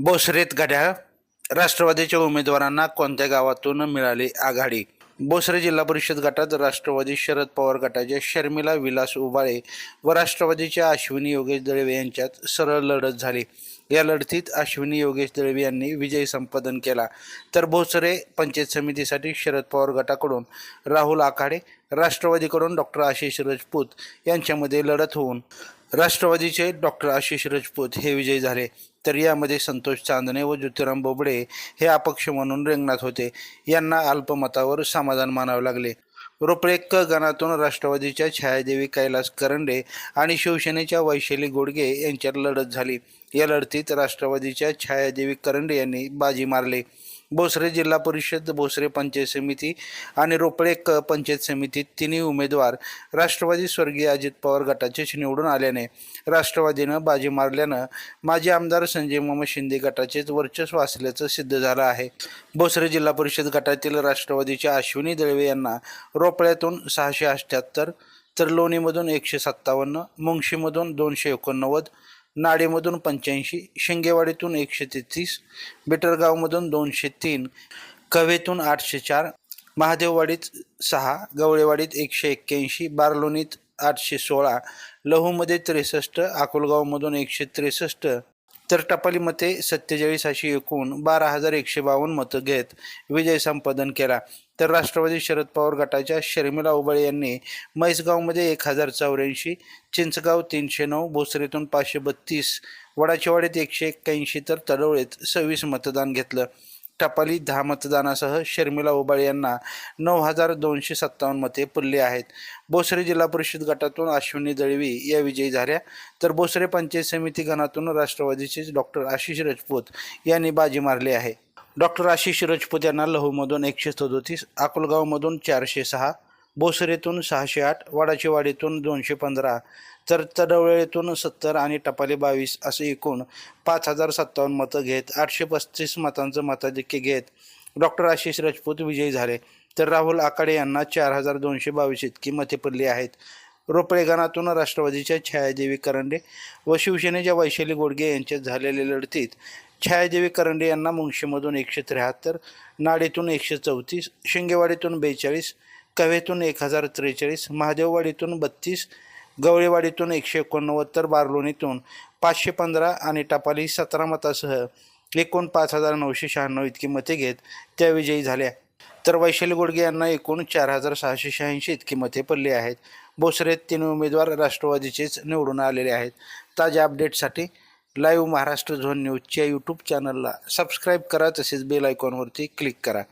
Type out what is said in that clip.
बोसरेत गड्या राष्ट्रवादीच्या उमेदवारांना कोणत्या गावातून मिळाली आघाडी? बोसरे जिल्हा परिषद गटात राष्ट्रवादी शरद पवार गटाच्या शर्मिला विलास उबाळे व राष्ट्रवादीच्या अश्विनी योगेश दळवे यांच्यात सरळ लढत झाली. या लढतीत अश्विनी योगेश दळवे यांनी विजय संपादन केला. तर भोसरे पंचायत समितीसाठी शरद पवार गटाकडून राहुल आखाडे राष्ट्रवादीकडून डॉक्टर आशिष राजपूत यांच्यामध्ये लढत होऊन राष्ट्रवादीचे डॉक्टर आशिष राजपूत हे विजयी झाले. तर यामध्ये संतोष चांदणे व ज्योतिराम बोबडे हे अपक्ष म्हणून रिंगणात होते. यांना अल्पमतावर समाधान मानावे लागले. रोपळे क गणातून राष्ट्रवादीच्या छायादेवी कैलास करंडे आणि शिवसेनेच्या वैशाली गोडगे यांच्यात लढत झाली. या लढतीत राष्ट्रवादीच्या छायादेवी करंडे यांनी बाजी मारली. भोसरे जिल्हा परिषद भोसरे पंचायत समिती आणि रोपळे क पंचायत समितीत तिन्ही उमेदवार राष्ट्रवादी स्वर्गीय अजित पवार गटाचेच निवडून आल्याने राष्ट्रवादीनं बाजी मारल्यानं माजी आमदार संजय मामा शिंदे गटाचेच वर्चस्व असल्याचं सिद्ध झालं आहे. भोसरे जिल्हा परिषद गटातील राष्ट्रवादीच्या अश्विनी दळवे यांना रोपळ्यातून सहाशे अठ्ठ्याहत्तर तर लोणीमधून एकशे सत्तावन्न मुंगशीमधून दोनशे एकोणनव्वद नाडेमधून पंच्याऐंशी शिंगेवाडीतून एकशे तेहतीस बिटरगावमधून दोनशे तीन कवेतून आठशे चार महादेववाडीत सहा गवळेवाडीत एकशे एक्क्याऐंशी बारलोणीत आठशे सोळा लहूमध्ये त्रेसष्ट अकोलगावमधून एकशे त्रेसष्ट तर टपाली मते सत्तेचाळीस अशी एकूण बारा हजार एकशे बावन्न मतं घेत विजय संपादन केला. तर राष्ट्रवादी शरद पवार गटाच्या शर्मिला उबाळे यांनी म्हैसगावमध्ये एक हजार चौऱ्याऐंशी चिंचगाव तीनशे नऊ भोसरीतून पाचशे बत्तीस वडाचेवाडीत एकशे एक्क्याऐंशी तर तडवळीत सव्वीस मतदान घेतलं. टपाली दहा मतदानासह शर्मिला उबाळे यांना नऊ हजार दोनशे सत्तावन्न मते पडली आहेत. बोसरे जिल्हा परिषद गटातून अश्विनी दळवी या विजयी झाल्या. तर बोसरे पंचायत समिती गणातून राष्ट्रवादीचे डॉक्टर आशिष राजपूत यांनी बाजी मारली आहे. डॉक्टर आशिष राजपूत यांना लहूमधून एकशे सदोतीस अकोलगावमधून चारशे सहा बोसरेतून सहाशे आठ वडाचीवाडीतून दोनशे पंधरा तर तडवळेतून सत्तर आणि टपाले बावीस असे एकूण पाच हजार सत्तावन्न मतं घेत आठशे पस्तीस मतांचं मताधिक्य घेत डॉक्टर आशिष राजपूत विजयी झाले. तर राहुल आकाडे यांना चार हजार दोनशे बावीस इतकी मते पडली आहेत. रोपळेगणातून राष्ट्रवादीच्या छायादेवी करंडे व शिवसेनेच्या वैशाली गोडगे यांच्यात झालेल्या लढतीत छायादेवी करंडे यांना मुंगशीमधून एकशे त्र्याहत्तर नाडेतून एकशे चौतीस शिंगेवाडीतून बेचाळीस कवेतून एक हजार त्रेचाळीस महादेववाडीतून बत्तीस गवळेवाडीतून एकशे एकोणनव्वद तर बारलोणीतून पाचशे पंधरा आणि टपाली सतरा मतासह एकूण पाच हजार नऊशे शहाण्णव इतकी मते घेत त्या विजयी झाल्या. तर वैशाली गोडगे यांना एकूण चार हजार सहाशे शहाऐंशी इतकी मते पडली आहेत. भोसरेत तीन उमेदवार राष्ट्रवादीचेच निवडून आलेले आहेत. ताज्या अपडेटसाठी लाईव्ह महाराष्ट्र झोन न्यूजच्या यूट्यूब चॅनलला सबस्क्राईब करा तसेच बेल आयकॉनवरती क्लिक करा.